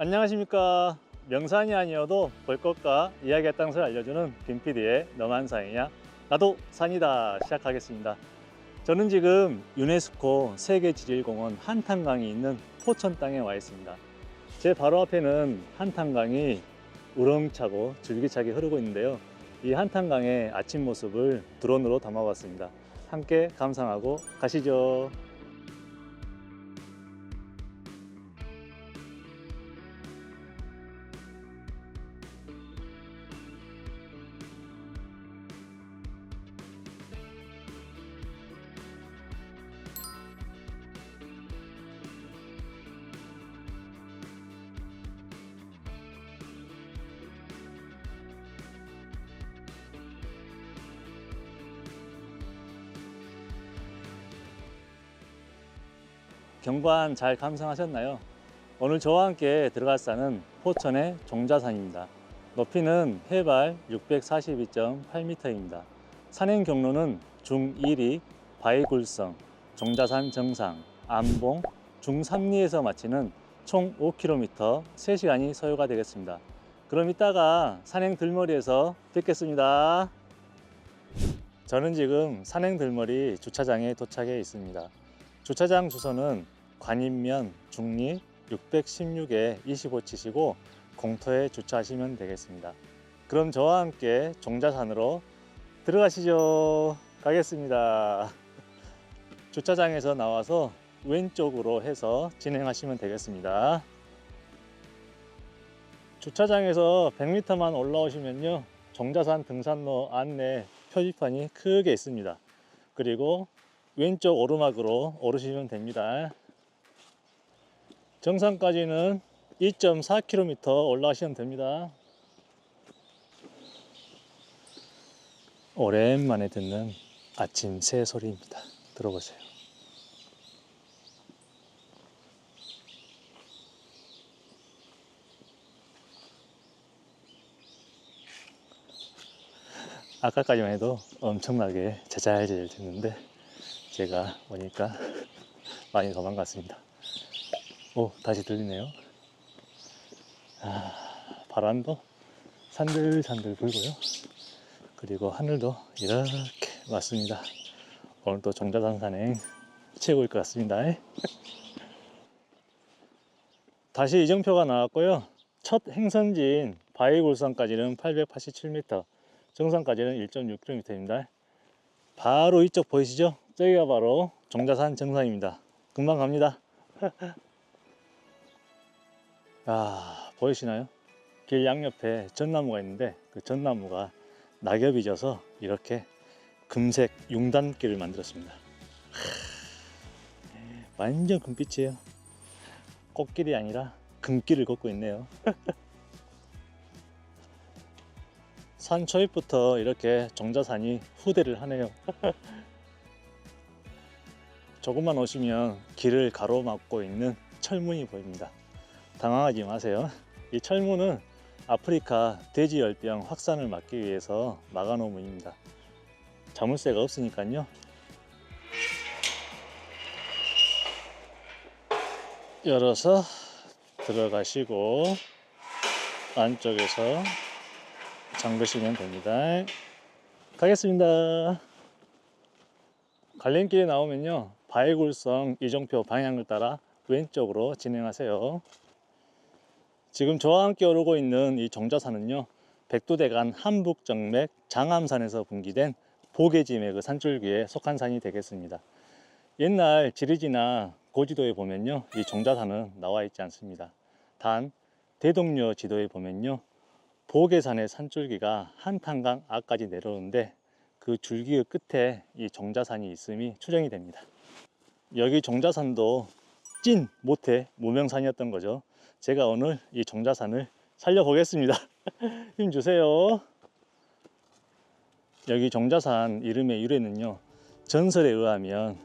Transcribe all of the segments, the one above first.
안녕하십니까. 명산이 아니어도 볼 것과 이야기의 땅을 알려주는 빈피디의 너만 산이냐. 나도 산이다 시작하겠습니다. 저는 지금 유네스코 세계지질공원 한탄강이 있는 포천 땅에 와 있습니다. 제 바로 앞에는 한탄강이 우렁차고 줄기차게 흐르고 있는데요. 이 한탄강의 아침 모습을 드론으로 담아봤습니다. 함께 감상하고 가시죠 경관 잘 감상하셨나요? 오늘 저와 함께 들어갈 산은 포천의 종자산입니다. 높이는 해발 642.8m입니다. 산행 경로는 중1위 바위굴성, 종자산 정상, 안봉, 중3리에서 마치는 총 5km 3시간이 소요가 되겠습니다. 그럼 이따가 산행 들머리에서 뵙겠습니다. 저는 지금 산행 들머리 주차장에 도착해 있습니다. 주차장 주소는 관인면 중리 616에 25 치시고 공터에 주차하시면 되겠습니다. 그럼 저와 함께 종자산으로 들어가시죠. 가겠습니다. 주차장에서 나와서 왼쪽으로 해서 진행하시면 되겠습니다. 주차장에서 100m만 올라오시면요. 종자산 등산로 안내 표지판이 크게 있습니다. 그리고 왼쪽 오르막으로 오르시면 됩니다. 정상까지는 2.4km 올라가시면 됩니다. 오랜만에 듣는 아침 새 소리입니다. 들어보세요. 아까까지만 해도 엄청나게 자잘자잘 듣는데 제가 오니까 많이 도망갔습니다. 오, 다시 들리네요. 아, 바람도 산들산들 불고요. 그리고 하늘도 이렇게 맞습니다. 오늘 또 종자산 산행 최고일 것 같습니다. 다시 이정표가 나왔고요. 첫 행선지인 바위골산까지는 887m, 정상까지는 1.6km입니다. 바로 이쪽 보이시죠? 저기가 바로 종자산 정상입니다. 금방 갑니다. 아, 보이시나요? 길 양옆에 전나무가 있는데 그 전나무가 낙엽이 져서 이렇게 금색 융단길을 만들었습니다. 하, 완전 금빛이에요. 꽃길이 아니라 금길을 걷고 있네요. 산 초입부터 이렇게 종자산이 후대를 하네요. 조금만 오시면 길을 가로막고 있는 철문이 보입니다. 당황하지 마세요. 이 철문은 아프리카 돼지열병 확산을 막기 위해서 막아놓은 문입니다. 자물쇠가 없으니까요. 열어서 들어가시고 안쪽에서 잠그시면 됩니다. 가겠습니다. 갈림길에 나오면요. 바위굴성 이정표 방향을 따라 왼쪽으로 진행하세요. 지금 저와 함께 오르고 있는 이 정자산은요. 백두대간 한북정맥 장암산에서 분기된 그 산줄기에 속한 산이 되겠습니다. 옛날 지리지나 고지도에 보면요. 이 정자산은 나와 있지 않습니다. 단 대동여 지도에 보면요. 보계산의 산줄기가 한탄강 앞까지 내려오는데 그 줄기의 끝에 이 정자산이 있음이 추정이 됩니다. 여기 정자산도 찐 모태 무명산이었던 거죠. 제가 오늘 이 정자산을 살려보겠습니다. 힘 주세요. 여기 정자산 이름의 유래는요. 전설에 의하면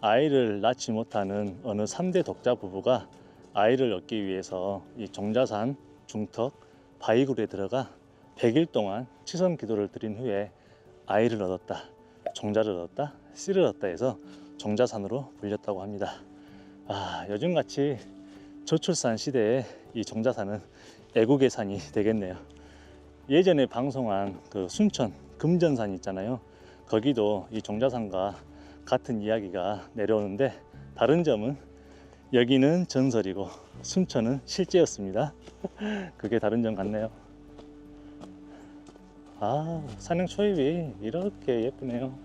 아이를 낳지 못하는 어느 3대 독자 부부가 아이를 얻기 위해서 이 정자산 중턱 바위굴에 들어가 100일 동안 치선 기도를 드린 후에 아이를 얻었다. 종자를 얻었다. 씨를 얻었다 해서 종자산으로 불렸다고 합니다. 아, 요즘같이 저출산 시대에 이 정자산은 애국의 산이 되겠네요. 예전에 방송한 그 순천 금전산 있잖아요. 거기도 이 정자산과 같은 이야기가 내려오는데 다른 점은 여기는 전설이고 순천은 실제였습니다. 그게 다른 점 같네요. 아, 산행 초입이 이렇게 예쁘네요.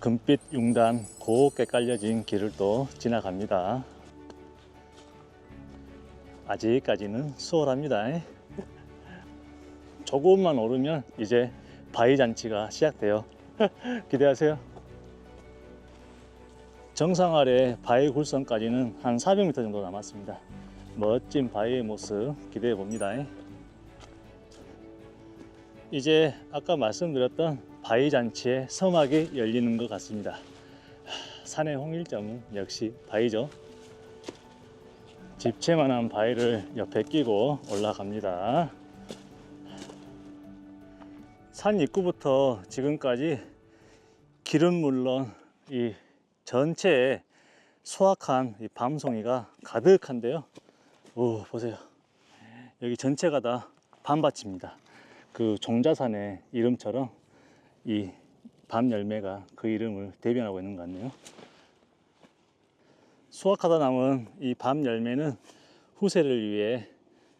금빛 융단 곱게 깔려진 길을 또 지나갑니다. 아직까지는 수월합니다. 조금만 오르면 이제 바위 잔치가 시작돼요. 기대하세요. 정상 아래 바위 굴선까지는 한 400m 정도 남았습니다. 멋진 바위의 모습 기대해 봅니다. 이제 아까 말씀드렸던 바위 잔치의 서막이 열리는 것 같습니다. 하, 산의 홍일점은 역시 바위죠. 집채만한 바위를 옆에 끼고 올라갑니다. 산 입구부터 지금까지 길은 물론 이 전체에 수확한 이 밤송이가 가득한데요. 오 보세요. 여기 전체가 다 밤밭입니다. 그 종자산의 이름처럼 이 밤 열매가 그 이름을 대변하고 있는 것 같네요. 수확하다 남은 이 밤 열매는 후세를 위해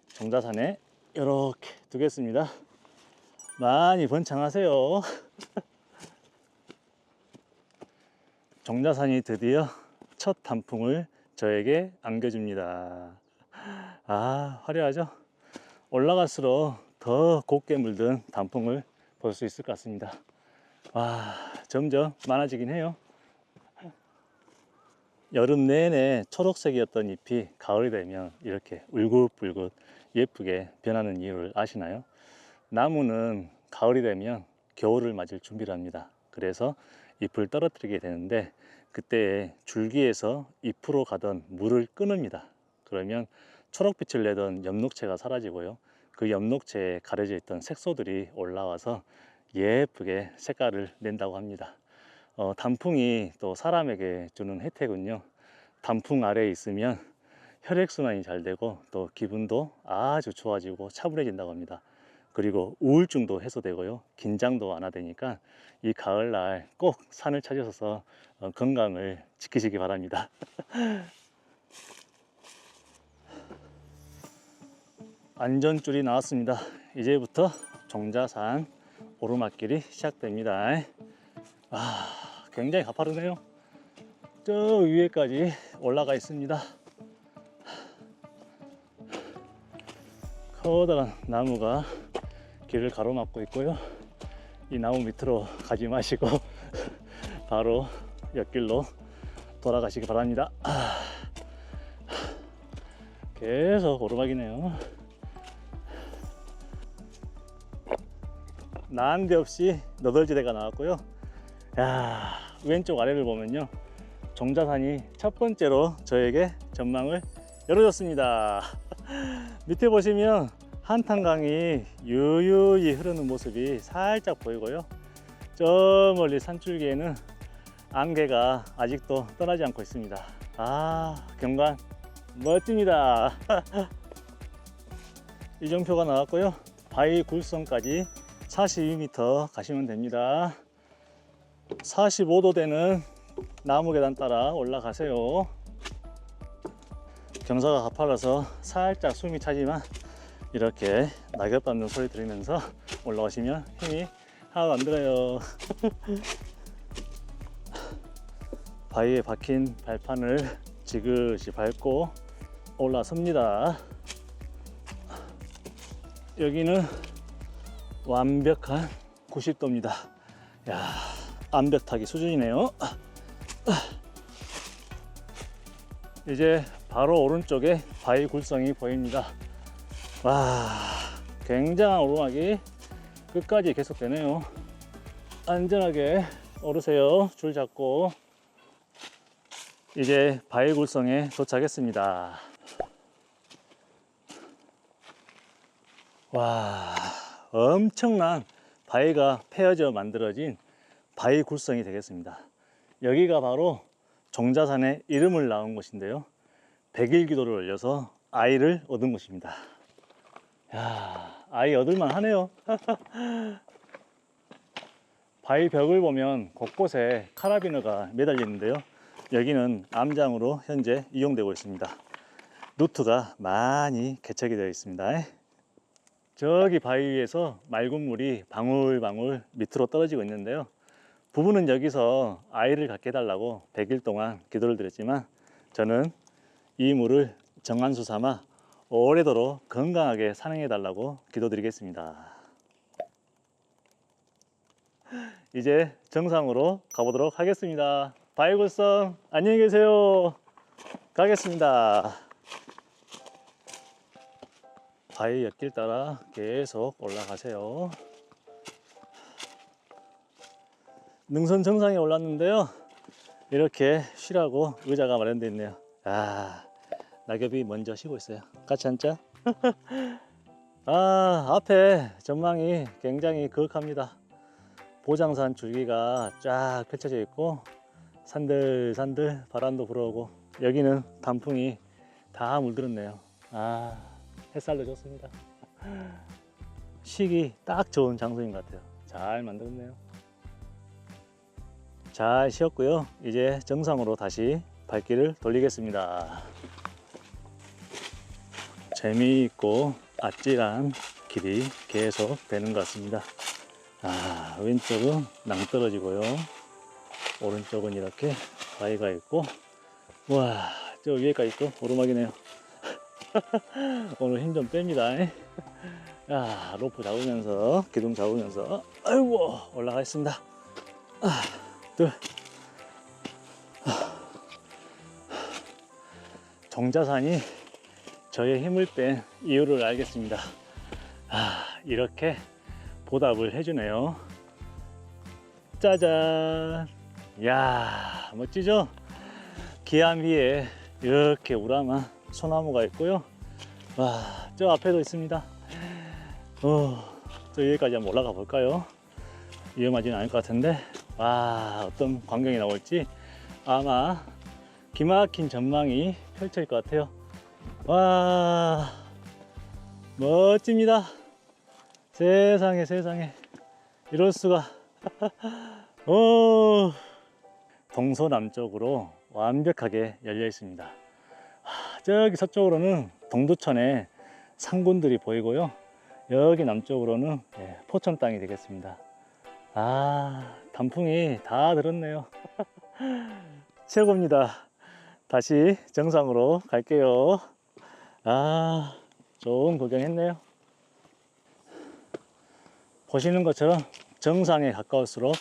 정자산에 이렇게 두겠습니다. 많이 번창하세요. 정자산이 드디어 첫 단풍을 저에게 안겨줍니다. 아, 화려하죠? 올라갈수록 더 곱게 물든 단풍을 볼 수 있을 것 같습니다. 와, 점점 많아지긴 해요. 여름 내내 초록색이었던 잎이 가을이 되면 이렇게 울긋불긋 예쁘게 변하는 이유를 아시나요? 나무는 가을이 되면 겨울을 맞을 준비를 합니다. 그래서 잎을 떨어뜨리게 되는데 그때 줄기에서 잎으로 가던 물을 끊습니다. 그러면 초록빛을 내던 엽록체가 사라지고요. 그 엽록체에 가려져 있던 색소들이 올라와서 예쁘게 색깔을 낸다고 합니다. 어, 단풍이 또 사람에게 주는 혜택은요. 단풍 아래에 있으면 혈액순환이 잘 되고 또 기분도 아주 좋아지고 차분해진다고 합니다. 그리고 우울증도 해소되고요. 긴장도 완화되니까 이 가을날 꼭 산을 찾으셔서 어, 건강을 지키시기 바랍니다. 안전줄이 나왔습니다. 이제부터 종자산 오르막길이 시작됩니다. 아, 굉장히 가파르네요. 저 위에까지 올라가 있습니다. 커다란 나무가 길을 가로막고 있고요. 이 나무 밑으로 가지 마시고 바로 옆길로 돌아가시기 바랍니다. 아, 계속 오르막이네요. 난데없이 너덜지대가 나왔고요. 야, 왼쪽 아래를 보면요. 종자산이 첫 번째로 저에게 전망을 열어줬습니다. 밑에 보시면 한탄강이 유유히 흐르는 모습이 살짝 보이고요. 저 멀리 산줄기에는 안개가 아직도 떠나지 않고 있습니다. 아, 경관 멋집니다. 이정표가 나왔고요. 바위 굴성까지 42m 가시면 됩니다. 45도 되는 나무 계단 따라 올라가세요. 경사가 가팔라서 살짝 숨이 차지만 이렇게 낙엽 밟는 소리 들으면서 올라오시면 힘이 하나도 안 들어요. 바위에 박힌 발판을 지그시 밟고 올라섭니다. 여기는 완벽한 90도입니다. 야, 암벽타기 수준이네요. 이제 바로 오른쪽에 바위 굴성이 보입니다. 와, 굉장한 오르막이 끝까지 계속되네요. 안전하게 오르세요. 줄 잡고. 이제 바위 굴성에 도착했습니다. 와, 엄청난 바위가 패어져 만들어진 바위 굴성이 되겠습니다. 여기가 바로 종자산의 이름을 낳은 곳인데요. 100일 기도를 올려서 아이를 얻은 곳입니다. 야, 아이 얻을만 하네요. 바위 벽을 보면 곳곳에 카라비너가 매달리는데요. 여기는 암장으로 현재 이용되고 있습니다. 루트가 많이 개척이 되어 있습니다. 저기 바위 위에서 맑은 물이 방울방울 밑으로 떨어지고 있는데요. 부부는 여기서 아이를 갖게 해달라고 100일 동안 기도를 드렸지만 저는 이 물을 정한수 삼아 오래도록 건강하게 산행해 달라고 기도드리겠습니다. 이제 정상으로 가보도록 하겠습니다. 바이굴성 안녕히 계세요. 가겠습니다. 바위 옆길 따라 계속 올라가세요. 능선 정상에 올랐는데요. 이렇게 쉬라고 의자가 마련되어 있네요. 아, 낙엽이 먼저 쉬고 있어요. 같이 앉자. 아, 앞에 전망이 굉장히 그윽합니다. 보장산 줄기가 쫙 펼쳐져 있고 산들산들 바람도 불어오고 여기는 단풍이 다 물들었네요. 아, 햇살도 좋습니다. 쉬기 딱 좋은 장소인 것 같아요. 잘 만들었네요. 잘 쉬었고요. 이제 정상으로 다시 발길을 돌리겠습니다. 재미있고 아찔한 길이 계속 되는 것 같습니다. 아, 왼쪽은 낭떠러지고요. 오른쪽은 이렇게 바위가 있고, 와, 저 위에까지 또 오르막이네요. 오늘 힘 좀 뺍니다. 야, 로프 잡으면서, 기둥 잡으면서, 아이고, 올라가겠습니다. 아, 둘. 정자산이 저의 힘을 뺀 이유를 알겠습니다. 아, 이렇게 보답을 해주네요. 짜잔! 야 멋지죠? 기암 위에 이렇게 우람한 소나무가 있고요. 와, 저 앞에도 있습니다. 어, 저 여기까지 한번 올라가 볼까요? 위험하지는 않을 것 같은데, 와, 어떤 광경이 나올지 아마 기막힌 전망이 펼쳐질 것 같아요. 와, 멋집니다. 세상에 세상에 이럴 수가. 오, 동서남쪽으로 완벽하게 열려 있습니다. 하, 저기 서쪽으로는 동두천의 상군들이 보이고요. 여기 남쪽으로는 예, 포천 땅이 되겠습니다. 아, 단풍이 다 들었네요. 최고입니다. 다시 정상으로 갈게요. 아, 좋은 구경 했네요. 보시는 것처럼 정상에 가까울수록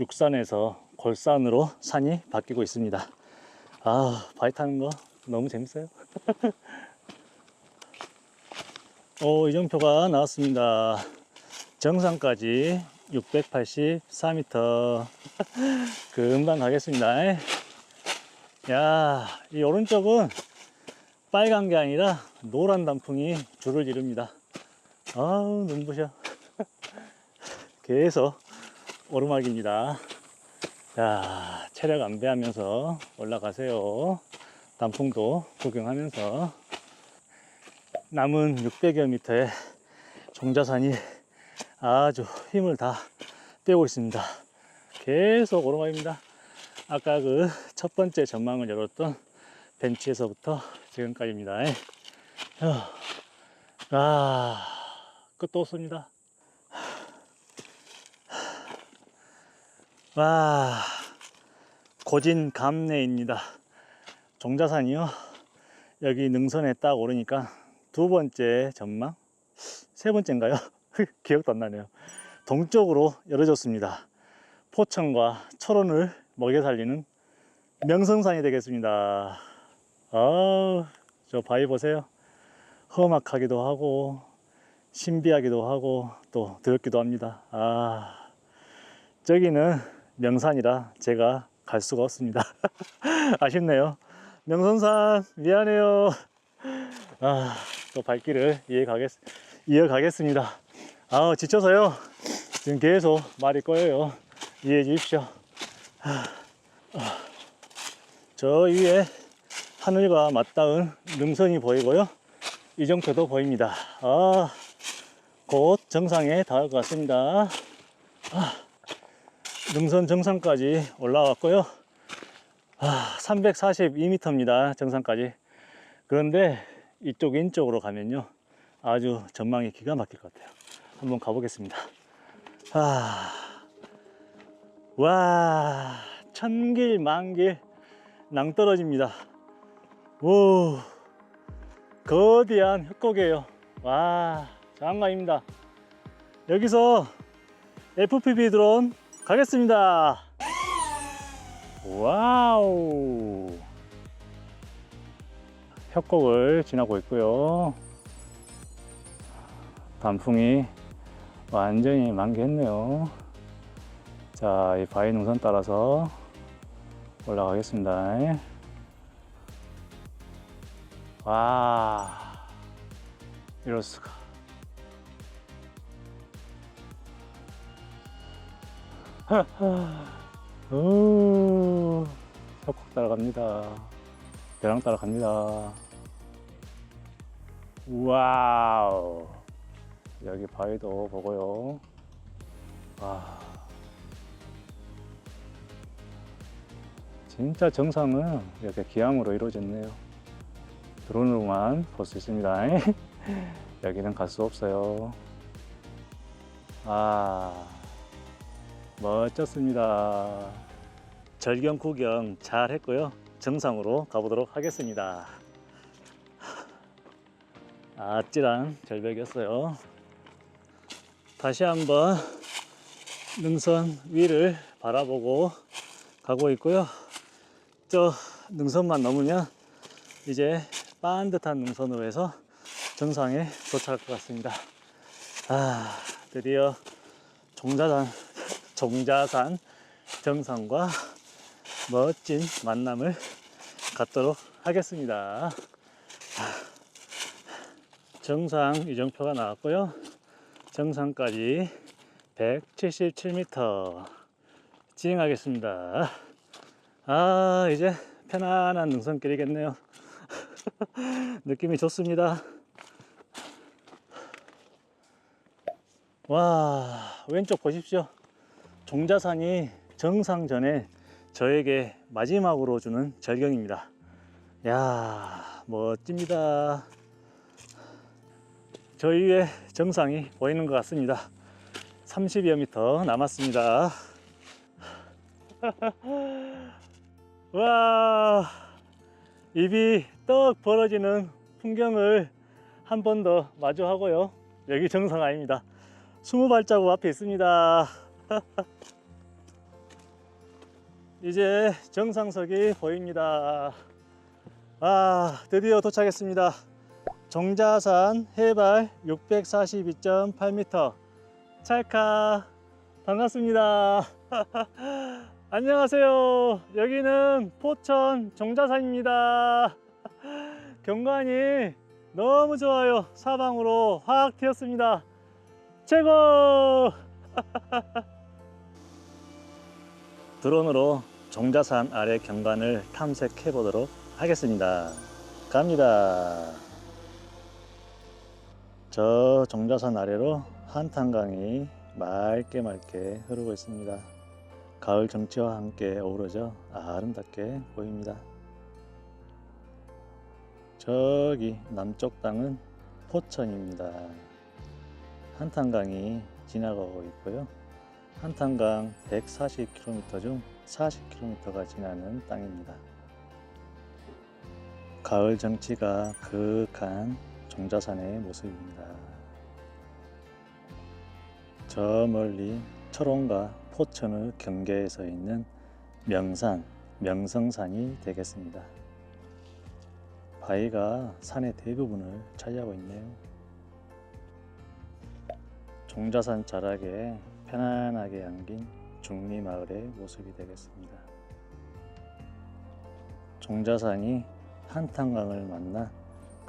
육산에서 골산으로 산이 바뀌고 있습니다. 아, 바위 타는 거 너무 재밌어요. 오, 이정표가 나왔습니다. 정상까지 684m. 금방 가겠습니다. 야, 이 오른쪽은 빨간 게 아니라 노란 단풍이 줄을 이룹니다. 아우, 눈부셔. 계속 오르막입니다. 자, 체력 안배하면서 올라가세요. 단풍도 구경하면서 남은 600여 미터의 종자산이 아주 힘을 다 빼고 있습니다. 계속 오르막입니다. 아까 그 첫 번째 전망을 열었던 벤치에서부터 지금까지입니다. 아, 끝도 없습니다. 와, 고진 감내입니다. 종자산이요. 여기 능선에 딱 오르니까 두 번째 전망? 세 번째인가요? 기억도 안 나네요. 동쪽으로 열어졌습니다. 포천과 철원을 먹여 살리는 명성산이 되겠습니다. 아, 저 바위 보세요. 험악하기도 하고, 신비하기도 하고, 또 더럽기도 합니다. 아, 저기는 명산이라 제가 갈 수가 없습니다. 아쉽네요. 명선산 미안해요. 아, 또 발길을 이어가겠, 이어가겠습니다. 아, 지쳐서요. 지금 계속 말이 꼬여요. 이해해 주십시오. 아, 저 위에 하늘과 맞닿은 능선이 보이고요. 이정표도 보입니다. 아, 곧 정상에 닿을 것 같습니다. 아, 능선 정상까지 올라왔고요. 아, 342m입니다. 정상까지. 그런데 이쪽 왼쪽으로 가면요. 아주 전망이 기가 막힐 것 같아요. 한번 가보겠습니다. 아, 와, 천길 만길 낭떠러집니다. 오, 거대한 협곡이에요. 와, 장관입니다. 여기서 FPV 드론 가겠습니다. 와우. 협곡을 지나고 있고요. 단풍이 완전히 만개했네요. 자, 이 바위 능선 따라서 올라가겠습니다. 와, 이럴 수가. 오, 협곡 따라갑니다. 벼랑 따라갑니다. 와우. 여기 바위도 보고요. 와. 진짜 정상은 이렇게 기암으로 이루어졌네요. 드론으로만 볼 수 있습니다. 여기는 갈 수 없어요. 아, 멋졌습니다. 절경 구경 잘 했고요. 정상으로 가보도록 하겠습니다. 아찔한 절벽이었어요. 다시 한번 능선 위를 바라보고 가고 있고요. 저 능선만 넘으면 이제 반듯한 능선으로 해서 정상에 도착할 것 같습니다. 아, 드디어 종자산, 종자산 정상과 멋진 만남을 갖도록 하겠습니다. 정상 이정표가 나왔고요. 정상까지 177m 진행하겠습니다. 아, 이제 편안한 능선길이겠네요. 느낌이 좋습니다. 와, 왼쪽 보십시오. 종자산이 정상 전에 저에게 마지막으로 주는 절경입니다. 야, 멋집니다. 저 위에 정상이 보이는 것 같습니다. 30여 미터 남았습니다. 와, 입이 떡 벌어지는 풍경을 한 번 더 마주하고요. 여기 정상 아닙니다. 20발자국 앞에 있습니다. 이제 정상석이 보입니다. 아, 드디어 도착했습니다. 정자산 해발 642.8m 찰카 반갑습니다. 안녕하세요. 여기는 포천 정자산입니다. 경관이 너무 좋아요. 사방으로 확 튀었습니다. 최고! 드론으로 정자산 아래 경관을 탐색해 보도록 하겠습니다. 갑니다. 저 정자산 아래로 한탄강이 맑게 맑게 흐르고 있습니다. 가을 정취와 함께 어우러져 아름답게 보입니다. 저기 남쪽 땅은 포천입니다. 한탄강이 지나가고 있고요. 한탄강 140km 중 40km가 지나는 땅입니다. 가을 정취가 그윽한 종자산의 모습입니다. 저 멀리 철원과 포천을 경계에서 있는 명산, 명성산이 되겠습니다. 바위가 산의 대부분을 차지하고 있네요. 종자산 자락에 편안하게 안긴 중리마을의 모습이 되겠습니다. 종자산이 한탄강을 만나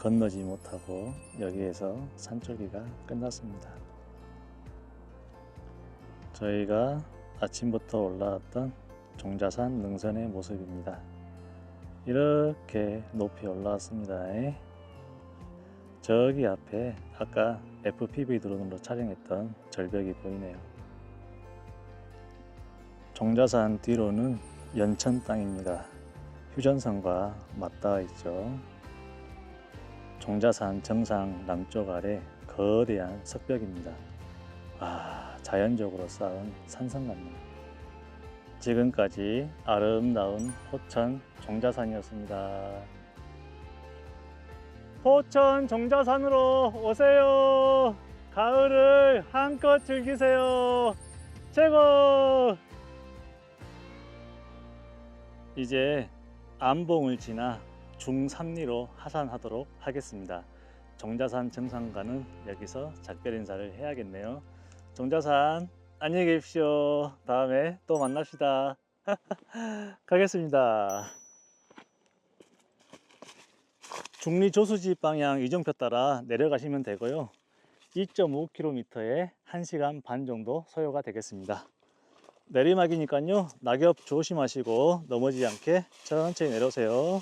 건너지 못하고 여기에서 산초기가 끝났습니다. 저희가 아침부터 올라왔던 종자산 능선의 모습입니다. 이렇게 높이 올라왔습니다. 저기 앞에 아까 FPV 드론으로 촬영했던 절벽이 보이네요. 종자산 뒤로는 연천 땅입니다. 휴전선과 맞닿아 있죠. 종자산 정상 남쪽 아래 거대한 석벽입니다. 아, 자연적으로 쌓은 산성 같네요. 지금까지 아름다운 포천 종자산이었습니다. 포천 종자산으로 오세요. 가을을 한껏 즐기세요. 최고! 이제 안봉을 지나 중삼리로 하산하도록 하겠습니다. 종자산 정상과는 여기서 작별 인사를 해야겠네요. 종자산 안녕히 계십시오. 다음에 또 만납시다. 가겠습니다. 중리 조수지 방향 이정표 따라 내려가시면 되고요. 2.5km에 1시간 반 정도 소요가 되겠습니다. 내리막이니까요. 낙엽 조심하시고 넘어지지 않게 천천히 내려오세요.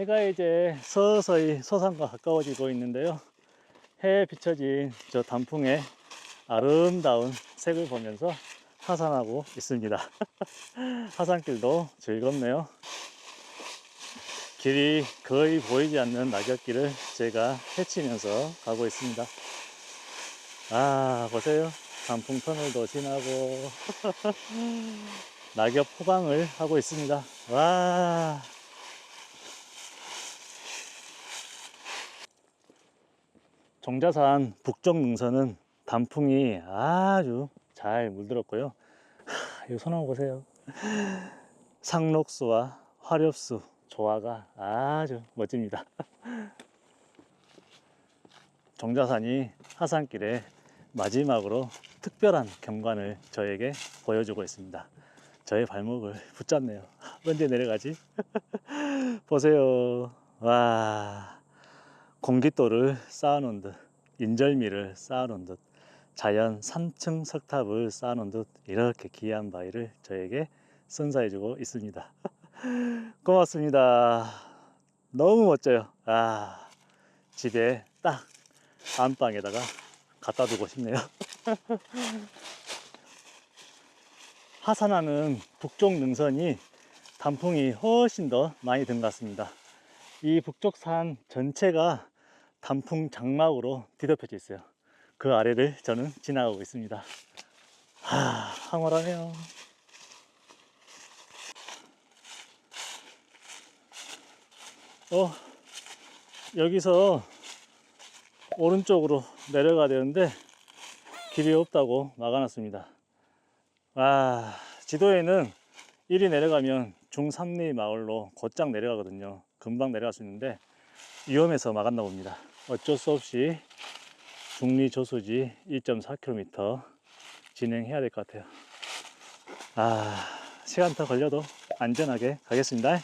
해가 이제 서서히 서산과 가까워지고 있는데요. 해에 비춰진 저 단풍의 아름다운 색을 보면서 하산하고 있습니다. 하산길도 즐겁네요. 길이 거의 보이지 않는 낙엽길을 제가 헤치면서 가고 있습니다. 아, 보세요. 단풍 터널도 지나고 낙엽 포강을 하고 있습니다. 와. 종자산 북쪽 능선은 단풍이 아주 잘 물들었고요. 하, 이 소나무 보세요. 상록수와 화렵수 조화가 아주 멋집니다. 종자산이 하산길에 마지막으로 특별한 경관을 저에게 보여주고 있습니다. 저의 발목을 붙잡네요. 언제 내려가지? 보세요. 와. 공깃돌을 쌓아놓은 듯, 인절미를 쌓아놓은 듯, 자연 3층 석탑을 쌓아놓은 듯, 이렇게 귀한 바위를 저에게 선사해주고 있습니다. 고맙습니다. 너무 멋져요. 아, 집에 딱 안방에다가 갖다 두고 싶네요. 하산하는 북쪽 능선이 단풍이 훨씬 더 많이 든 것 같습니다. 이 북쪽 산 전체가 단풍 장막으로 뒤덮여져 있어요. 그 아래를 저는 지나가고 있습니다. 하, 황홀하네요. 어, 여기서 오른쪽으로 내려가야 되는데 길이 없다고 막아놨습니다. 아, 지도에는 이리 내려가면 중삼리 마을로 곧장 내려가거든요. 금방 내려갈 수 있는데 위험해서 막았나 봅니다. 어쩔 수 없이 중리 조수지 1.4km 진행해야 될 것 같아요. 아, 시간 더 걸려도 안전하게 가겠습니다.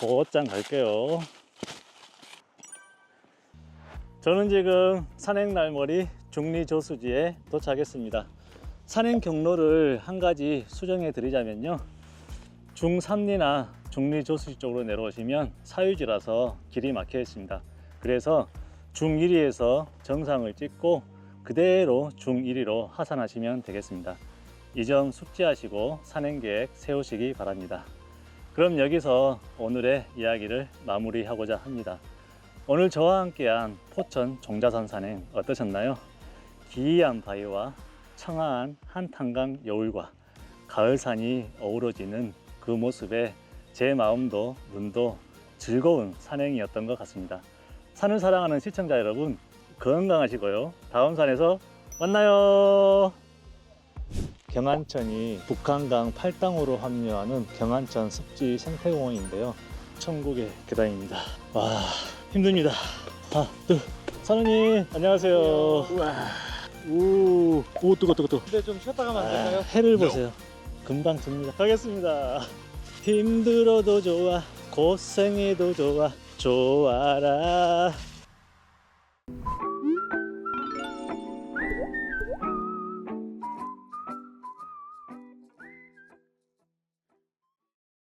곧장 갈게요. 저는 지금 산행 날머리 중리 조수지에 도착했습니다. 산행 경로를 한 가지 수정해 드리자면요. 중삼리나 중리 조수지 쪽으로 내려오시면 사유지라서 길이 막혀 있습니다. 그래서 중1위에서 정상을 찍고 그대로 중1위로 하산하시면 되겠습니다. 이 점 숙지하시고 산행 계획 세우시기 바랍니다. 그럼 여기서 오늘의 이야기를 마무리하고자 합니다. 오늘 저와 함께한 포천 종자산 산행 어떠셨나요? 기이한 바위와 청아한 한탄강 여울과 가을산이 어우러지는 그 모습에 제 마음도 눈도 즐거운 산행이었던 것 같습니다. 산을 사랑하는 시청자 여러분 건강하시고요. 다음 산에서 만나요. 경안천이 북한강 팔당으로 합류하는 경안천 습지 생태공원인데요. 천국의 계단입니다. 와 힘듭니다. 하나 둘 선우님 안녕하세요. 우와. 우, 오 뜨거 뜨거 뜨거. 근데 좀 쉬었다 가면 안 아, 될까요? 해를 보세요. 금방 듭니다. 가겠습니다. 힘들어도 좋아, 고생해도 좋아, 좋아라.